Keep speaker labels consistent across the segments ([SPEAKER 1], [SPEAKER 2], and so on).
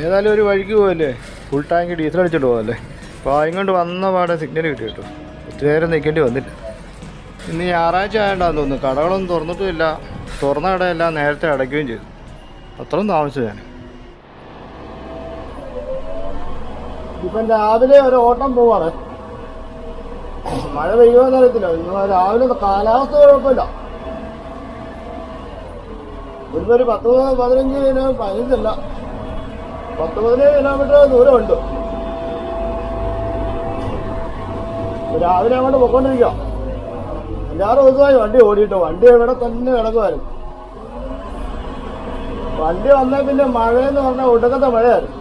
[SPEAKER 1] ഏതായാലും ഒരു വഴിക്ക് പോകല്ലേ ഫുൾ ടാങ്ക് ഡീസൽ അടിച്ചിട്ട് പോകല്ലേ അപ്പോൾ ഇങ്ങോട്ട് വന്ന പാടെ സിഗ്നൽ കിട്ടി കേട്ടോ. ഒത്തിരി നേരം നിൽക്കേണ്ടി വന്നില്ല. ഇന്ന് ഞായറാഴ്ച ആയതാണെന്ന് തോന്നുന്നു. കടകളൊന്നും തുറന്നിട്ടുമില്ല. തുറന്ന കടയെല്ലാം നേരത്തെ അടയ്ക്കുകയും ചെയ്തു. അത്രയും താമസിച്ചു ഞാൻ. ഇപ്പം രാവിലെ ഒരു ഓട്ടം പോവാണ്. മഴ പെയ്യുമെന്ന് അറിയത്തില്ല. ഇന്ന് രാവിലെ കാലാവസ്ഥ കുഴപ്പമില്ല. ഒരു പത്ത് പതിനഞ്ച് പതിനഞ്ചല്ല. പത്ത് പതിനേഴ് കിലോമീറ്റർ ദൂരമുണ്ട്. രാവിലെ അങ്ങോട്ട് പൊക്കോണ്ടിരിക്കാം. അഞ്ചാറ് ദിവസമായി വണ്ടി ഓടിയിട്ട്. വണ്ടി ഇവിടെ തന്നെ കിടക്കുമായിരുന്നു വണ്ടി വന്നേ പിന്നെ മഴയെന്ന് പറഞ്ഞാൽ ഒടുക്കത്തെ മഴയായിരുന്നു.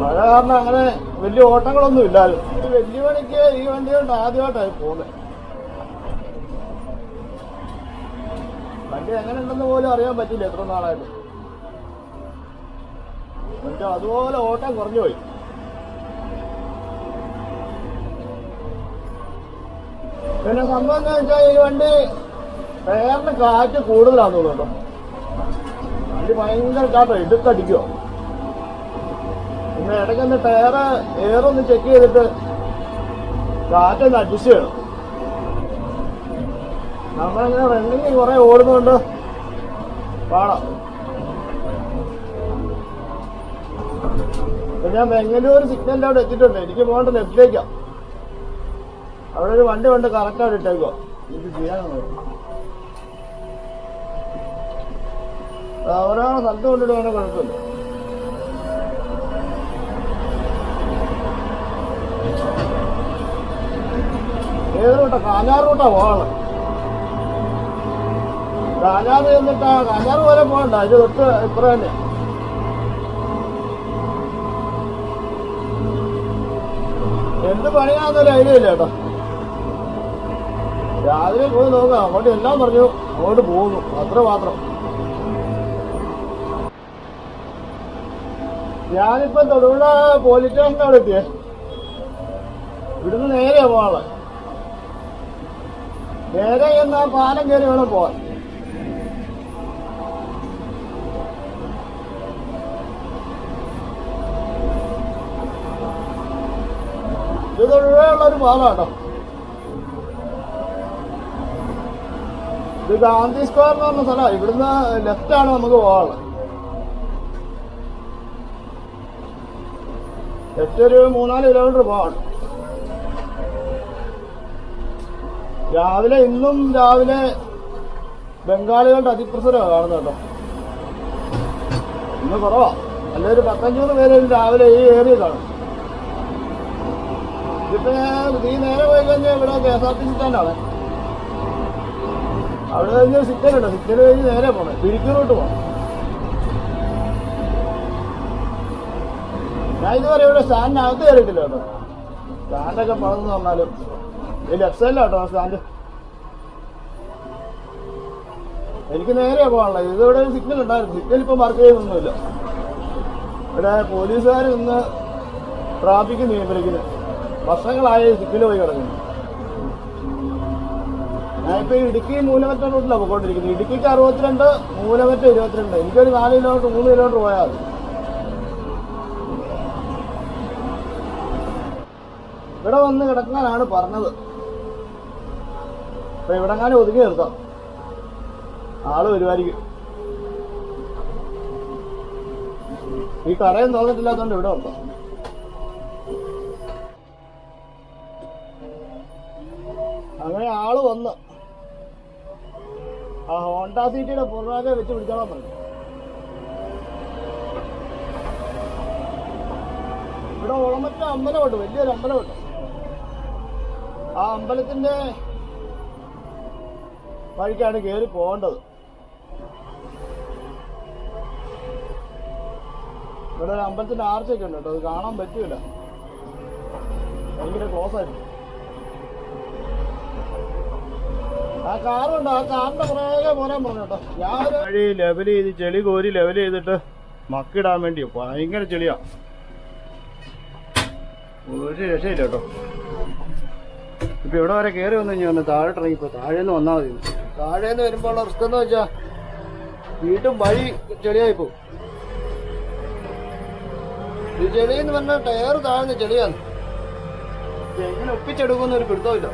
[SPEAKER 1] മഴ കാരണം അങ്ങനെ വലിയ ഓട്ടങ്ങളൊന്നും ഇല്ലായിരുന്നു. വലിയ പണിക്ക് ഈ വണ്ടി കൊണ്ട് ആദ്യമായിട്ടായി പോകുന്നത് വണ്ടി എങ്ങനെ ഉണ്ടെന്ന് പോലും അറിയാൻ പറ്റില്ല എത്ര നാളായിട്ട്. എന്നിട്ട് അതുപോലെ ഓട്ടം കുറഞ്ഞു പോയി. പിന്നെ സംഭവം എന്താ വെച്ചാൽ ഈ വണ്ടി ടയറിന് കാറ്റ് കൂടുതലാന്ന് തോന്നുന്നു വണ്ടി ഭയങ്കര കാട്ടോ ഇടുക്കടിക്കോ പിന്നെ ഇടയ്ക്കൊന്ന് ടയറ് എയറൊന്ന് ചെക്ക് ചെയ്തിട്ട് കാറ്റൊന്ന് അഡ്ജസ്റ്റ് ചെയ്യണം. നമ്മളിങ്ങനെ റണ്ണിങ് കുറെ ഓടുന്നുണ്ട് പാടാം. ഞാൻ ബംഗളൂർ സിഗ്നലിന്റെ അവിടെ എത്തിയിട്ടുണ്ട്. എനിക്ക് പോകേണ്ട ലെഫ്റ്റിലേക്കാ അവിടെ ഒരു വണ്ടി കൊണ്ട് കറക്റ്റ് അവിടെ ഇട്ടേക്കോ ഇത് ചെയ്യാനാണ്? ഒരാളെ സ്ഥലത്ത് കൊണ്ടിടുവാണ് കുഴപ്പമില്ല. ഏത് റൂട്ടാ? കാഞ്ഞാർ റൂട്ടാ പോകണം കാഞ്ഞാറ് ചെന്നിട്ടാ കാഞ്ഞാറ് പോലെ പോകണ്ട. ഇത് തൊട്ട് ഇപ്പുറം തന്നെ. എന്ത് പണിയാന്നൊരു ഐഡിയ ഇല്ല കേട്ടോ. രാവിലെ പോയി നോക്കാം അങ്ങോട്ട് എല്ലാം പറഞ്ഞു അങ്ങോട്ട് പോകുന്നു അത്ര മാത്രം. ഞാനിപ്പോ തൊടുപുഴ പോലീസ് സ്റ്റേഷന്റെ അവിടെ എത്തിയേ. ഇവിടുന്ന് നേരെ പോവാളെ നേരെ എന്നാ പാലം കയറി വേണം പോവാൻ. ഇത് തൊഴിലുള്ള ഒരു പാലാട്ടോ ഇത് ഗാന്ധി സ്ക്വയർ എന്ന് പറഞ്ഞ സ്ഥലമാണ് ഇവിടുന്ന് ലെഫ്റ്റ് ആണ് നമുക്ക് പോകാനുള്ളത് ലെഫ്റ്റ് ഒരു മൂന്നാൽ കിലോമീറ്റർ പോകാണ് രാവിലെ ഇന്നും രാവിലെ ബംഗാളികളുടെ അതിപ്രസരമാണ് കാണുന്നത് കേട്ടോ. ഇന്ന് കുറവാ. അല്ലെ ഒരു പത്തഞ്ഞൂറ് പേര് രാവിലെ ഈ ഏരിയ കാണും ഇതിപ്പോ നീ നേരെ പോയി കഴിഞ്ഞാൽ ഇവിടെ K S R T C സ്റ്റാൻഡാണ് അവിടെ കഴിഞ്ഞ നേരെ പോണേ. പിരിക്കൂറോട്ട് പോണം. ഞാൻ ഇതുവരെ ഇവിടെ സ്റ്റാൻഡിനകത്ത് കയറിയിട്ടില്ല കേട്ടോ. സ്റ്റാൻഡൊക്കെ പണിതെന്ന് പറഞ്ഞാലും. ഈ ലെഫ്റ്റ് സൈഡിലാട്ടോ സ്റ്റാൻഡ് എനിക്ക് നേരെയാ പോകാനുള്ള ഇതിവിടെ ഒരു സിഗ്നൽ ഉണ്ടായിരുന്നു. സിഗ്നൽ ഇപ്പൊ മാർക്ക് ചെയ്യുന്നൊന്നുമില്ല ഇവിടെ പോലീസുകാർ ഇന്ന് ട്രാഫിക് നിയന്ത്രിക്കുന്നു. വർഷങ്ങളായി സിപ്പിൽ പോയി കിടക്കുന്നു. ഞാനിപ്പോ ഇടുക്കി മൂലമറ്റ റൂട്ടിലാണ് പോയിക്കൊണ്ടിരിക്കുന്നത്. ഇടുക്കിക്ക് അറുപത്തിരണ്ട് മൂലമറ്റ ഇരുപത്തിരണ്ട്. എനിക്കൊരു നാല് കിലോമീറ്റർ മൂന്ന് കിലോമീറ്റർ പോയാൽ ഇവിടെ വന്ന് കിടക്കാനാണ് പറഞ്ഞത്. അപ്പൊ ഇവിടെങ്ങാനും ഒതുങ്ങി നിർത്താം. ആൾ വരുമായിരിക്കും. ഈ കടയും തോന്നിട്ടില്ലാത്തതുകൊണ്ട് ഇവിടെ നിർത്താം. ആൾ വന്ന് ആ ഹോണ്ട സിറ്റിയുടെ പുറകെ വെച്ച് പിടിച്ചോളാൻ പറഞ്ഞു. ഇവിടെ ഉളമറ്റ അമ്പലമുണ്ട് വലിയൊരു അമ്പലമുണ്ട്. ആ അമ്പലത്തിന്റെ വഴിക്കാണ് കയറി പോകേണ്ടത്. ഇവിടെ ഒരു അമ്പലത്തിന്റെ ആർച്ചൊക്കെ ഉണ്ട് കേട്ടോ അത് കാണാൻ പറ്റൂല. ഭയങ്കര ക്ലോസ് ആയിരുന്നു വഴി ലെവൽ ചെയ്ത് ചെളി കോരി ലെവൽ ചെയ്തിട്ട് മക്കിടാൻ വേണ്ടി ഭയങ്കര ചെളിയാ. ഒരു രക്ഷയില്ല കേട്ടോ ഇപ്പൊ ഇവിടെ വരെ കേറി വന്നു ഒന്ന് താഴെ ഇറങ്ങിപ്പോ താഴെ നിന്ന് വന്നാൽ മതി. താഴേന്ന് വരുമ്പോൾ ഉള്ള റിസ്ക് എന്ന് വെച്ചാ വീണ്ടും വഴി ചെളിയായി പോകും. ഈ ചെളി എന്ന് പറഞ്ഞാൽ ടയർ താഴ്ന്ന ചെളിയാണ്. എങ്ങനെ ഒപ്പിച്ചെടുക്കുന്ന ഒരു പിടുത്തമില്ല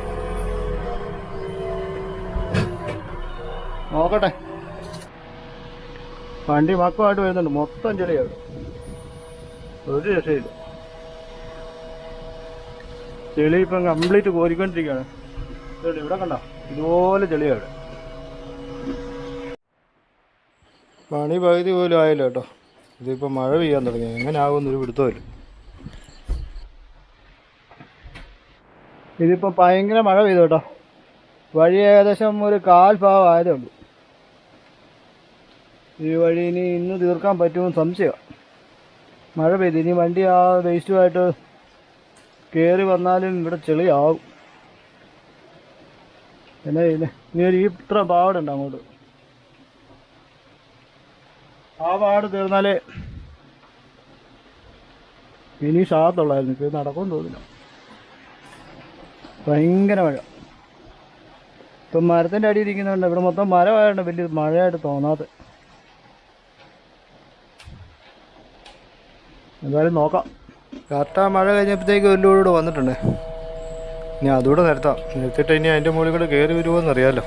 [SPEAKER 1] നോക്കട്ടെ. വണ്ടി മക്കമായിട്ട് വരുന്നുണ്ട്. മൊത്തം ചെളിയാണ് ഒരു രക്ഷയില്ല. ചെളി ഇപ്പം കംപ്ലീറ്റ് കോരിക്കൊണ്ടിരിക്കുകയാണ്. ഇവിടെ കണ്ട? ഇതുപോലെ ചെളിയാണ്. പണി പകുതി പോലും ആയില്ല കേട്ടോ. ഇതിപ്പോൾ മഴ പെയ്യാൻ തുടങ്ങി. എങ്ങനെ ആകുമെന്നൊരു പിടുത്തമില്ല ഇതിപ്പോൾ ഭയങ്കര മഴ പെയ്തു കേട്ടോ. വഴി ഏകദേശം ഒരു കാൽ ഭാഗം ആയതേ ഉള്ളൂ ഈ വഴി ഇനി ഇന്ന് തീർക്കാൻ പറ്റുമെന്ന് സംശയമാണ് മഴ പെയ്തു ഇനി വണ്ടി ആ വേസ്റ്റുമായിട്ട് കയറി വന്നാലും ഇവിടെ ചെളിയാവും. ചെയ്യുന്നത് ഇനി ഒരു ഇത്ര പാടുണ്ട് അങ്ങോട്ട്. ആ പാട് തീർന്നാലേ ഇനി ഷാത്തുള്ളായിരുന്നു. ഇത് നടക്കുമെന്ന് തോന്നില്ല ഭയങ്കര മഴ. ഇപ്പം മരത്തിന്റെ അടിയിൽ ഇരിക്കുന്നുണ്ട് ഇവിടെ മൊത്തം മരമായതുകൊണ്ട് വലിയ മഴയായിട്ട് തോന്നാത്ത. എന്തായാലും നോക്കാം. കറക്റ്റ് ആ മഴ കഴിഞ്ഞപ്പോഴത്തേക്ക് ഒരു വന്നിട്ടുണ്ട്. ഇനി അതുകൂടെ നിരത്താം നിർത്തിയിട്ട് ഇനി അതിന്റെ മുകളിൽ കൂടെ കയറി വരുമോന്ന് അറിയാലോ.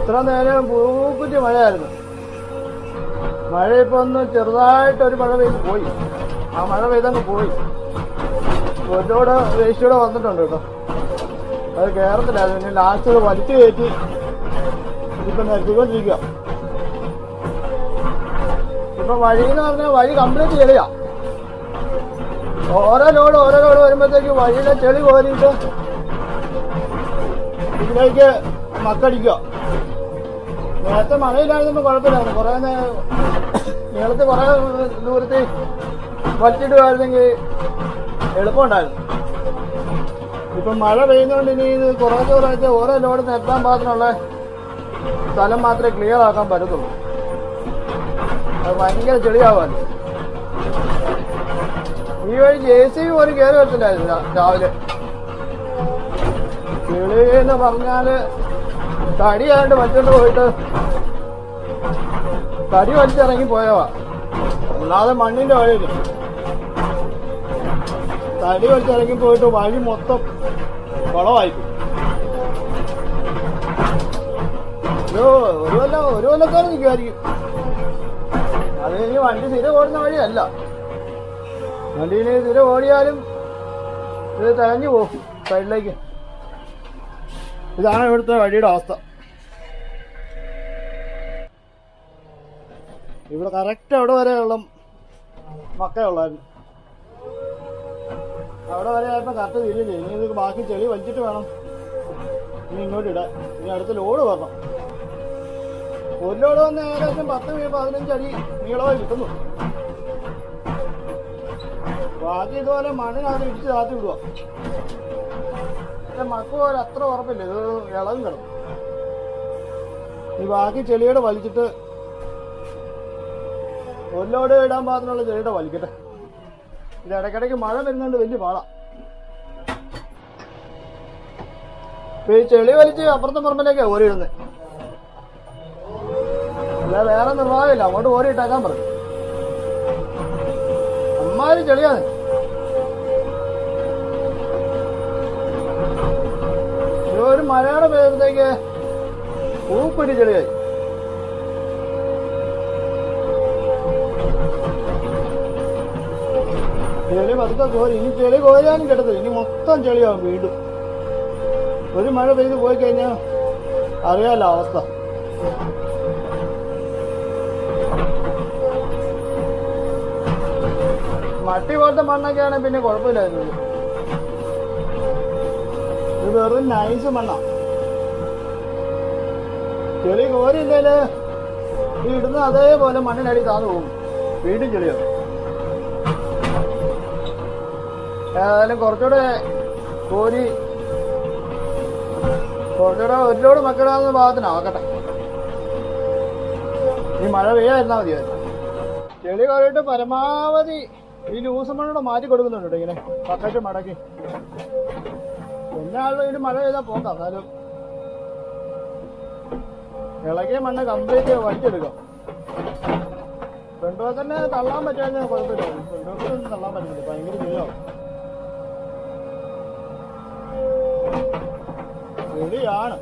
[SPEAKER 1] ഇത്ര നേരം പൂക്കുറ്റി മഴയായിരുന്നു. മഴ ഇപ്പൊ ഒന്ന് ചെറുതായിട്ട് ഒരു മഴ പെയ്ത് പോയി. ആ മഴ പെയ്തങ്ങ് പോയി. ഒരുപാട് വേസ്റ്റൂടെ വന്നിട്ടുണ്ട് കേട്ടോ. അത് കയറത്തില്ലായിരുന്നു പിന്നെ ലാസ്റ്റ് വലിച്ചു കയറ്റി ഇപ്പൊ നിരത്തിക്കൊണ്ടിരിക്കുക ഇപ്പൊ വഴി എന്ന് പറഞ്ഞാൽ വഴി കംപ്ലീറ്റ് ചെളിയാ. ഓരോ ലോഡ് ഓരോ ലോഡ് വരുമ്പോഴത്തേക്ക് വഴിയിലെ ചെളി കോരിയിട്ട് ഇതിലേക്ക് മക്കടിക്കുക നേരത്തെ മഴയില്ലായിരുന്നു കുഴപ്പമില്ലായിരുന്നു. കുറെ നേരത്തെ കുറെ ദൂരത്തിൽ വലിച്ചിടുമായിരുന്നെങ്കിൽ എളുപ്പമുണ്ടായിരുന്നു. ഇപ്പൊ മഴ പെയ്യുന്നതുകൊണ്ട് ഇനി ഇത് കുറച്ച് കുറച്ച് ഓരോ ലോഡിന് എത്താൻ പാകത്തിനുള്ള സ്ഥലം മാത്രമേ ക്ലിയർ ആക്കാൻ പറ്റത്തുള്ളൂ. അത് ഭയങ്കര ചെളിയാവാൻ. ഈ വഴി ജെ സി ബി പോലും കയറി വരത്തില്ലായിരുന്നു രാവിലെ. ചെളി എന്ന് പറഞ്ഞാൽ തടിയായിട്ട് മറ്റോട്ട് പോയിട്ട് തടി വലിച്ചിറങ്ങി പോയവാ അല്ലാതെ മണ്ണിന്റെ വഴിയില്ല. തടി വലിച്ചിറങ്ങി പോയിട്ട് വഴി മൊത്തം വളമായി ഒരു ഒരു കൊല്ലം ഒരു കൊല്ലത്തോളം നിൽക്കുമായിരിക്കും. അത് ഇനി വണ്ടി സ്ഥിരം ഓടുന്ന വഴിയല്ല. വണ്ടിയിൽ സ്ഥിരം ഓടിയാലും ഇത് തെരഞ്ഞു പോകും സൈഡിലേക്ക്. ഇതാണ് ഇവിടുത്തെ വഴിയുടെ അവസ്ഥ. ഇവിടെ കറക്റ്റ് അവിടെ വരെയുള്ള മക്കയുള്ളായിരുന്നു. അവിടെ വരെ ആയപ്പോൾ കറക്റ്റ് തിരിഞ്ഞില്ലേ? ഇനി ഇത് ബാക്കി ചെളി വലിച്ചിട്ട് വേണം. ഇനി ഇങ്ങോട്ട് ഇടാൻ. ഇനി അടുത്ത ലോഡ് വരണം. ഒരു ലോഡ് വന്ന് ഏകദേശം പത്ത് പതിനഞ്ച് അടി നീളമായി കിട്ടുന്നു. ബാക്കി ഇതുപോലെ മണ്ണിനകത്ത് ഇടിച്ച് താത്തി വിടുക പക്ഷെ മക്ക പോലെ അത്ര ഉറപ്പില്ല. ഇത് ഇളകും കിടക്കും. ഈ ബാക്കി ചെളിയുടെ വലിച്ചിട്ട് ഒരു ലോഡ് ഇടാൻ പാകത്തിനുള്ള ചെളിയുടെ വലിക്കട്ടെ. ഇത് ഇടയ്ക്കിടയ്ക്ക് മഴ വരുന്നുണ്ട് വലിയ പാടാ. ഈ ചെളി വലിച്ച് അപ്പുറത്തെ പറമ്പിലേക്കാ ഓരി ഇടുന്നത് അല്ല വേറെ നിർവാഹമില്ല. അങ്ങോട്ട് ഓരി ഇട്ടാക്കാൻ പറഞ്ഞു അമ്മാതിരി ചെളിയാണ്. ഒരു മഴയുടെ പേരത്തേക്ക് പൂപ്പിടി ചെളിയായി. ചെളി പതുക്കെ കോരി. ഇനി ചെളി കോരാനും കിട്ടത്തില്ല. ഇനി മൊത്തം ചെളിയാവും വീണ്ടും. ഒരു മഴ പെയ്ത് പോയി കഴിഞ്ഞാൽ അറിയാലോ അവസ്ഥ. മട്ടി പോലത്തെ മണ്ണൊക്കെ ആണെങ്കിൽ പിന്നെ കുഴപ്പമില്ലായിരുന്നു ഇത് വെറും നൈസ് മണ്ണാ. ചെളി കോരില്ലേൽ ഈ ഇടുന്ന അതേപോലെ മണ്ണിനടി താന്നു പോകും. വീണ്ടും ചെളിയാവും. ഏതായാലും കുറച്ചുകൂടെ കോരി കുറച്ചുകൂടെ ഒരുപാട് മക്കളാകുന്ന ഭാഗത്തിനാക്കട്ടെ ഈ മഴ പെയ്യാതിരുന്നാ മതിയായിരുന്നു. ചെളി കുറയിട്ട് പരമാവധി ഈ ലൂസ് മണ്ണോടെ മാറ്റി കൊടുക്കുന്നുണ്ട് ഇങ്ങനെ പക്കറ്റ് മടക്കി. എന്നാളും ഇതിന് മഴ പെയ്താൽ പോക്കാം എന്നാലും. ഇളകിയ മണ്ണ് കംപ്ലീറ്റ് വലിച്ചെടുക്കാം. ഫ്രണ്ട് തന്നെ തള്ളാൻ പറ്റാൻ കുഴപ്പമില്ല. ഒന്നും തള്ളാൻ പറ്റുന്നില്ല ഭയങ്കര ചെളിയാവും ചെളിയാണ്.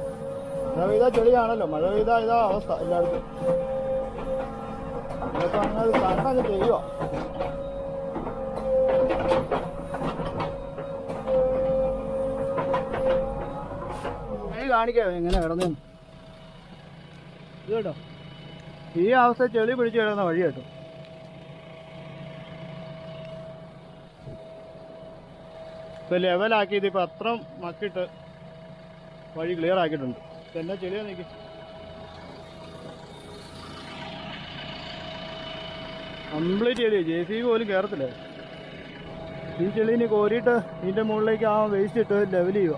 [SPEAKER 1] മഴ പെയ്താൽ ചെളിയാണല്ലോ. മഴ പെയ്താൽ ഇതാ അവസ്ഥ എല്ലായിടത്തും. ഇതൊക്കെ അങ്ങനെ കണ്ണങ്ങ് ചെയ്യുക ചെളി കാണിക്കാം എങ്ങനെ കിടന്നു. ഇത് കേട്ടോ. ഈ അവസ്ഥ ചെളി പിടിച്ചു കിടന്ന വഴി കേട്ടോ. ഇപ്പൊ ലെവലാക്കിയത് ഇപ്പൊ അത്ര മക്കിട്ട് വഴി ക്ലിയർ ആക്കിയിട്ടുണ്ട്. തന്നെ ചെളിയാ നീക്കി കംപ്ലീറ്റ് ചെളി ജെ സി പോലും കയറത്തില്ല ഈ ചെളീനെ കോരിയിട്ട് ഇതിന്റെ മുകളിലേക്ക് ആ വേസ്റ്റ് ഇട്ട് ലെവൽ ചെയ്യുക.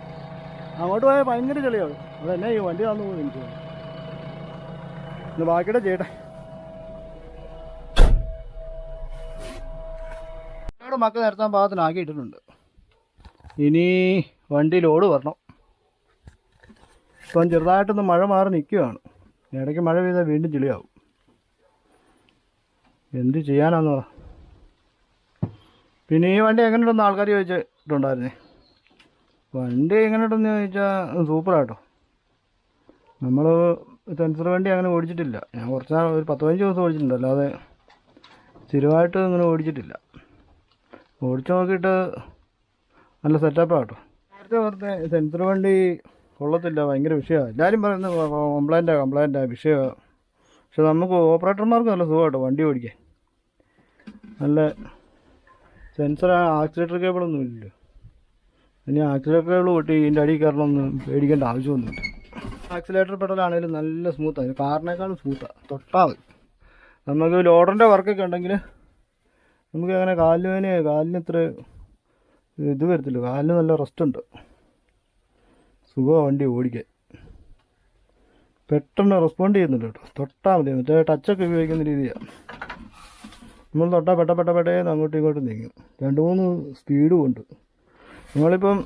[SPEAKER 1] അങ്ങോട്ട് പോയാൽ ഭയങ്കര ചെളിയാണ് അതെന്നെ ഈ വണ്ടി തന്നു പോകും എനിക്ക്. ബാക്കിയുടെ ഇവിടെ മക്ക നിരത്താൻ പാകത്തിനാക്കി ഇട്ടിട്ടുണ്ട് ഇനി വണ്ടി ലോഡ് വരണം. ഇപ്പം ചെറുതായിട്ടൊന്ന് മഴ മാറി നിൽക്കുകയാണ്. ഇടയ്ക്ക് മഴ പെയ്താൽ വീണ്ടും ചെളിയാവും. എന്ത് ചെയ്യാനാന്ന് പറ. പിന്നെ ഈ വണ്ടി എങ്ങനെ എങ്ങനെയുണ്ടെന്ന് ആൾക്കാർ ചോദിച്ചിട്ടുണ്ടായിരുന്നേ. വണ്ടി എങ്ങനെ എങ്ങനെയുണ്ടെന്ന് ചോദിച്ചാൽ സൂപ്പറാട്ടോ. നമ്മൾ സെൻസർ വണ്ടി അങ്ങനെ ഓടിച്ചിട്ടില്ല. ഞാൻ കുറച്ച് നാൾ ഒരു പത്ത് പതിനഞ്ച് ദിവസം ഓടിച്ചിട്ടുണ്ട്. അല്ലാതെ സ്ഥിരമായിട്ട് അങ്ങനെ ഓടിച്ചിട്ടില്ല. ഓടിച്ച് നോക്കിയിട്ട് നല്ല സെറ്റപ്പാണ് കേട്ടോ. നേരത്തെ പറഞ്ഞ സെൻസർ വണ്ടി കൊള്ളത്തില്ല ഭയങ്കര വിഷയമാണ് എല്ലാവരും പറയുന്നത് കംപ്ലൈന്റാണ് കംപ്ലൈന്റാണ് വിഷയമാണ് പക്ഷെ നമുക്ക് ഓപ്പറേറ്റർമാർക്ക് നല്ല സുഖമാട്ടോ വണ്ടി ഓടിക്കാൻ. നല്ല സെൻസർ ആക്സിലേറ്റർ കേബിളൊന്നും ഇല്ലല്ലോ. ഇനി ആക്സിലേറ്റർ കേബിൾ പൊട്ടി ഇതിന്റെ അടിയിൽ കയറണമെന്ന് പേടിക്കേണ്ട ആവശ്യമൊന്നുമില്ല. ആക്സിലേറ്റർ പെടലാണെങ്കിലും നല്ല സ്മൂത്താണ് കാറിനേക്കാളും സ്മൂത്താണ് തൊട്ടാൽ മതി. നമുക്ക് ലോഡറിന്റെ വർക്കൊക്കെ ഉണ്ടെങ്കിൽ നമുക്ക് അങ്ങനെ കാലിന് വേന കാലിന് ഇത്ര ഇത് വരത്തില്ല. കാലിന് നല്ല റെസ്റ്റ് ഉണ്ട്. സുഖമാണ് വണ്ടി ഓടിക്കാൻ. പെട്ടെന്ന് റെസ്പോണ്ട് ചെയ്യുന്നുണ്ട് കേട്ടോ. തൊട്ടാൽ മതി. മറ്റേ ടച്ചൊക്കെ ഉപയോഗിക്കുന്ന രീതിയാണ് നമ്മൾ തൊട്ടാൽ പെട്ട പെട്ട പെട്ടേന്ന് അങ്ങോട്ടും ഇങ്ങോട്ടും നീങ്ങും. രണ്ട് മൂന്ന് സ്പീഡും ഉണ്ട്. നമ്മളിപ്പം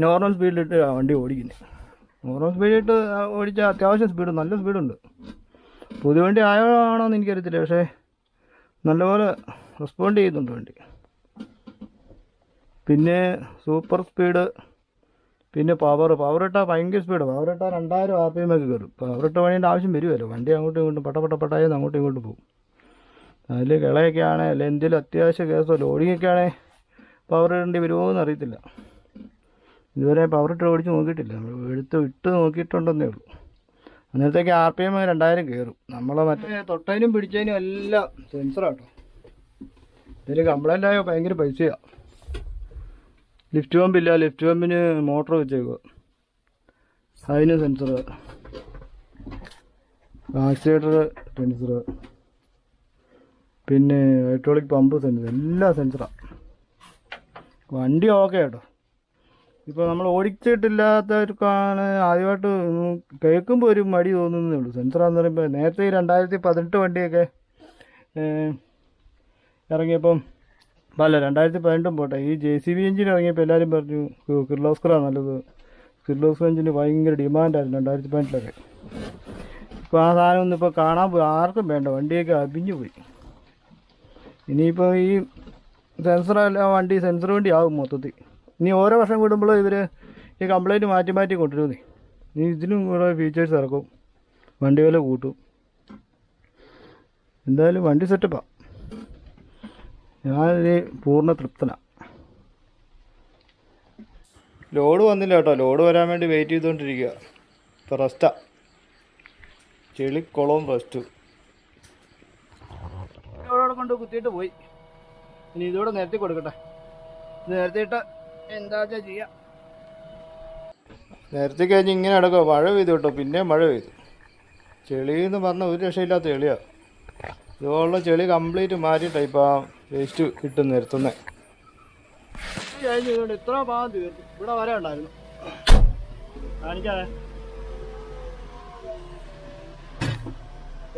[SPEAKER 1] നോർമൽ സ്പീഡിലിട്ട് വണ്ടി ഓടിക്കുന്നത് നോർമൽ സ്പീഡിലിട്ട് ഓടിച്ചാൽ അത്യാവശ്യം സ്പീഡ് നല്ല സ്പീഡുണ്ട് പുതിയ വണ്ടി ആയോണോ എന്ന് എനിക്കറിയത്തില്ല. പക്ഷേ നല്ലപോലെ റെസ്പോണ്ട് ചെയ്യുന്നുണ്ട് വണ്ടി. പിന്നെ സൂപ്പർ സ്പീഡ് പിന്നെ പവർ പവർ ഇട്ടാൽ ഭയങ്കര സ്പീഡ് പവർ ഇട്ടാൽ രണ്ടായിരം ആർ പി എം ഒക്കെ കയറും. പവർ ഇട്ട പണീന്റെ ആവശ്യം വരുമല്ലോ വണ്ടി അങ്ങോട്ടും ഇങ്ങോട്ടും പട്ട പട്ട പട്ടായെന്ന് അങ്ങോട്ടും ഇങ്ങോട്ടും പോകും. അതിൽ കിളയൊക്കെ ആണേ അല്ലെ എന്തെങ്കിലും അത്യാവശ്യ കേസോ ലോഡിങ്ങൊക്കെ ആണേ പവർ ഇടേണ്ടി വരുമോ എന്ന് അറിയത്തില്ല. ഇതുവരെ പവർ ഇട്ട് ഓടിച്ച് നോക്കിയിട്ടില്ല. നമ്മൾ എടുത്ത് ഇട്ട് നോക്കിയിട്ടുണ്ടെന്നേ ഉള്ളൂ. അന്നേരത്തേക്ക് ആർ പി എം രണ്ടായിരം കയറും. നമ്മളെ മറ്റേ തൊട്ടതിനും പിടിച്ചതിനും എല്ലാം സെൻസറാട്ടോ ഇതിൽ കംപ്ലൈന്റ് ആയോ ഭയങ്കര പൈസയാണ് ലിഫ്റ്റ് പമ്പില്ല ലിഫ്റ്റ് പമ്പിന് മോട്ടർ വെച്ചേക്കുക അതിന് സെൻസർ ആക്സിലേറ്റർ സെൻസർ പിന്നെ ഹൈഡ്രോളിക് പമ്പ് സെൻസർ എല്ലാ സെൻസറാണ് വണ്ടി ഓക്കെ കേട്ടോ ഇപ്പോൾ നമ്മൾ ഓടിച്ചിട്ടില്ലാത്തവർക്കാണ് ആദ്യമായിട്ട് കേൾക്കുമ്പോൾ ഒരു മടി തോന്നുന്നേ ഉള്ളൂ. സെൻസറാന്ന് പറയുമ്പോൾ നേരത്തെ ഈ രണ്ടായിരത്തി പതിനെട്ട് വണ്ടിയൊക്കെ ഇറങ്ങിയപ്പം അല്ല രണ്ടായിരത്തി പതിനെട്ടും പോട്ടെ. ഈ ജെ സി ബി എഞ്ചിൻ ഇറങ്ങിയപ്പോൾ എല്ലാവരും പറഞ്ഞു കിർലോസ്കറാണ് നല്ലത്. കിർലോസ്കർ എഞ്ചിന് ഭയങ്കര ഡിമാൻഡായിരുന്നു രണ്ടായിരത്തി പതിനെട്ടിലൊക്കെ ഇപ്പോൾ ആ സാധനം ഒന്നും ഇപ്പോൾ കാണാൻ പോയി. ആർക്കും വേണ്ട. വണ്ടിയൊക്കെ അഭിഞ്ഞു പോയി. ഇനിയിപ്പോൾ ഈ സെൻസർ വണ്ടി സെൻസർ വണ്ടി ആകും മൊത്തത്തിൽ. ഇനി ഓരോ വർഷം കൂടുമ്പോൾ ഇവർ ഈ കംപ്ലൈന്റ് മാറ്റി മാറ്റി കൊണ്ടുവരുന്നേ. ഇനി ഇതിനും കൂടെ ഫീച്ചേഴ്സ് ഇറക്കും. വണ്ടി വില കൂട്ടും. എന്തായാലും വണ്ടി സെറ്റപ്പാണ് ഞാനിത് പൂർണ തൃപ്തനാണ് ലോഡ് വന്നില്ല കേട്ടോ. ലോഡ് വരാൻ വേണ്ടി വെയിറ്റ് ചെയ്തുകൊണ്ടിരിക്കുക ഇപ്പോൾ റെസ്റ്റാ ചെളിക്കുളവും റെസ്റ്റ് ഇവിടെ കൊണ്ട് കുത്തിയിട്ട് പോയി. ഇനി ഇതോടെ നിരത്തി കൊടുക്കട്ടെ. ഇത് നിരത്തിയിട്ട് എന്താ ചെയ്യാം. നിരത്തി കഴിഞ്ഞ് ഇങ്ങനെ അടക്കുക മഴ പെയ്തു കേട്ടോ. പിന്നെയും മഴ പെയ്തു. ചെളി എന്ന് പറഞ്ഞാൽ ഒരു രക്ഷയില്ലാത്ത ചെളിയാണ് ഇതുപോലുള്ള ചെളി കംപ്ലീറ്റ് മാറ്റിയിട്ടാണ് ഇപ്പോൾ ആ. വേസ്റ്റ് ഇട്ട് നിരത്തുന്നത് കഴിഞ്ഞുകൊണ്ട് ഇത്ര ഭാഗം തീർന്നു ഇവിടെ വരെ ഉണ്ടായിരുന്നു. കാണിക്കാതെ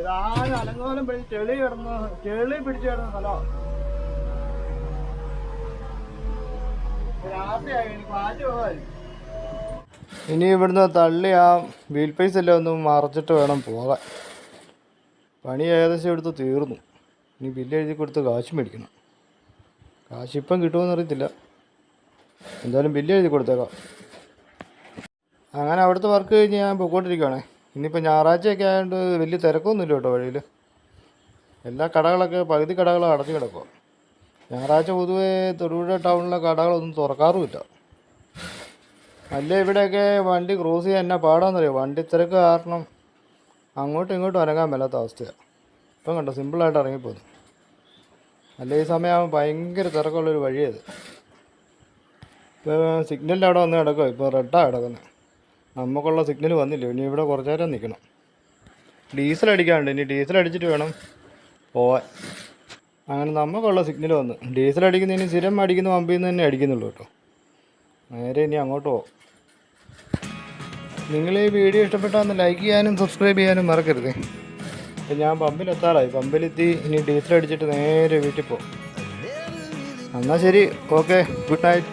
[SPEAKER 1] ഇതാകെ അലങ്കോലം പിടിച്ച് ചെളി കിടന്ന് ചെളി പിടിച്ച് കിടന്ന സ്ഥലമാണ് ഇനി ഇവിടുന്ന് തള്ളി ആ വീൽ പൈസ എല്ലാം ഒന്ന് മറച്ചിട്ട് വേണം പോകാൻ. പണി ഏകദേശം എടുത്ത് തീർന്നു. ഇനി ബില്ല് എഴുതി കൊടുത്ത് കാശ് മേടിക്കണം. കാശ് ഇപ്പം കിട്ടുമെന്ന് അറിയത്തില്ല. എന്തായാലും ബില്ല് എഴുതി കൊടുത്തേക്കാം. അങ്ങനെ അവിടുത്തെ വർക്ക് കഴിഞ്ഞ് ഞാൻ പോയിക്കൊണ്ടിരിക്കുകയാണേ ഇനിയിപ്പോൾ ഞായറാഴ്ചയൊക്കെ ആയതുകൊണ്ട് വലിയ തിരക്കൊന്നുമില്ല കേട്ടോ വഴിയിൽ എല്ലാ കടകളൊക്കെ പകുതി കടകളും അടച്ചു കിടക്കുക ഞായറാഴ്ച പൊതുവേ തൊടുപുഴ ടൗണിലെ കടകളൊന്നും തുറക്കാറുമില്ല. അല്ല ഇവിടെയൊക്കെ വണ്ടി ക്രോസ് ചെയ്യാൻ എന്നാ പാടാന്നറിയോ? വണ്ടി തിരക്ക് കാരണം അങ്ങോട്ടും ഇങ്ങോട്ടും അനങ്ങാൻ മേലാത്ത അവസ്ഥയാണ് ഇപ്പം കണ്ടോ സിമ്പിളായിട്ട് ഇറങ്ങിപ്പോകുന്നു. അല്ല ഈ സമയമാകുമ്പോൾ ഭയങ്കര തിരക്കുള്ളൊരു വഴിയത്. ഇപ്പോൾ സിഗ്നലിന്റെ അവിടെ വന്ന് കിടക്കുക ഇപ്പോൾ റെഡാണ് കിടക്കുന്നത് നമുക്കുള്ള സിഗ്നൽ വന്നില്ല ഇനി ഇവിടെ കുറച്ച് നേരം നിൽക്കണം. ഡീസൽ അടിക്കാണ്ട് ഇനി ഡീസൽ അടിച്ചിട്ട് വേണം പോവാൻ. അങ്ങനെ നമുക്കുള്ള സിഗ്നൽ വന്ന്. ഡീസൽ അടിക്കുന്നതിന് സ്ഥിരം അടിക്കുന്ന പമ്പിൽ നിന്ന് തന്നെ അടിക്കുന്നുള്ളൂ കേട്ടോ. നേരെ ഇനി അങ്ങോട്ട് പോകും നിങ്ങൾ ഈ വീഡിയോ ഇഷ്ടപ്പെട്ടാൽ ഒന്ന് ലൈക്ക് ചെയ്യാനും സബ്സ്ക്രൈബ് ചെയ്യാനും മറക്കരുത്. അപ്പം ഞാൻ പമ്പിലെത്താറായി പമ്പിലെത്തി ഇനി ഡീസൽ അടിച്ചിട്ട് നേരെ വീട്ടിൽ പോകും എന്നാൽ ശരി ഓക്കെ. Good night.